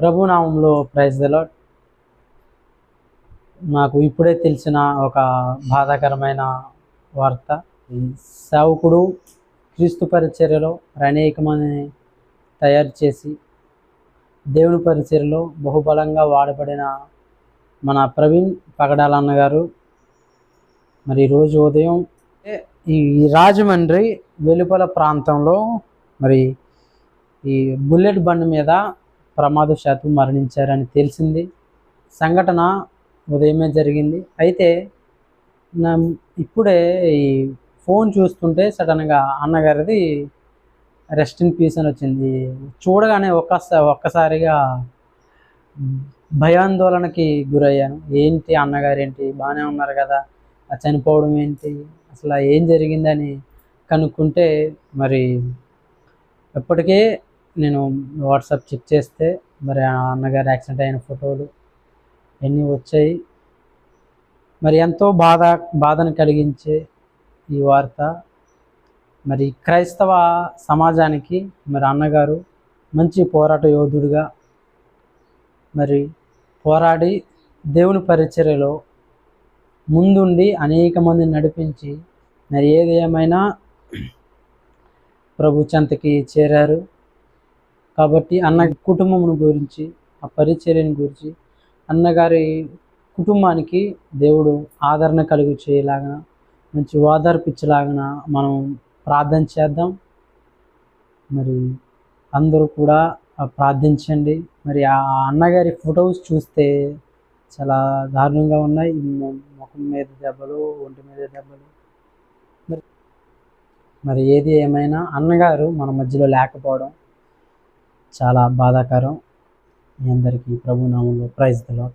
ప్రభునామంలో praise దలాట్ నాకు ఇప్పుడే తెలిసిన ఒక బాధాకరమైన వార్త. ఈ సేవకుడు క్రీస్తు పరిచర్యలో అనేక మందిని తయారు చేసి దేవుని పరిచర్యలో బహుబలంగా వాడబడిన మన ప్రవీణ్ పగడాలన్న గారు మరి ఈరోజు ఉదయం ఈ రాజమండ్రి వెలుపల ప్రాంతంలో మరి ఈ బుల్లెట్ బండి మీద ప్రమాదశాత్తు మరణించారని తెలిసింది. సంఘటన ఉదయమే జరిగింది. అయితే నా ఇప్పుడే ఈ ఫోన్ చూస్తుంటే సడన్గా అన్నగారిది రెస్ట్ ఇన్ పీస్ అని వచ్చింది. చూడగానే ఒక్కసా ఒక్కసారిగా భయాందోళనకి గురయ్యాను. ఏంటి అన్నగారు ఏంటి బాగానే ఉన్నారు కదా. ఆ చనిపోవడం ఏంటి? అసలు ఏం జరిగిందని కనుక్కుంటే మరి ఎప్పటికే నేను వాట్సాప్ చెక్ చేస్తే మరి ఆ అన్నగారు యాక్సిడెంట్ అయిన ఫోటోలు ఎన్ని వచ్చాయి. మరి ఎంతో బాధ బాధను కలిగించే ఈ వార్త. మరి క్రైస్తవ సమాజానికి మరి అన్నగారు మంచి పోరాట యోధుడిగా మరి పోరాడి దేవుని పరిచర్యలో ముందుండి అనేక మందిని నడిపించి మరి ఏది ఏమైనా ప్రభు చెంతకి చేరారు. కాబట్టి అన్న కుటుంబమును గురించి ఆ పరిచర్యని గురించి అన్నగారి కుటుంబానికి దేవుడు ఆదరణ కలుగు చేయలాగన మంచి ఓదార్పిచ్చేలాగన మనం ప్రార్థన చేద్దాం. మరి అందరూ కూడా ప్రార్థించండి. మరి ఆ అన్నగారి ఫొటోస్ చూస్తే చాలా దారుణంగా ఉన్నాయి. ముఖం మీద దెబ్బలు ఒంటి మీద దెబ్బలు. మరి మరి ఏది ఏమైనా అన్నగారు మన మధ్యలో లేకపోవడం చాలా బాధాకరం. మీ అందరికీ ప్రభునామంలో ప్రైజ్ దిలో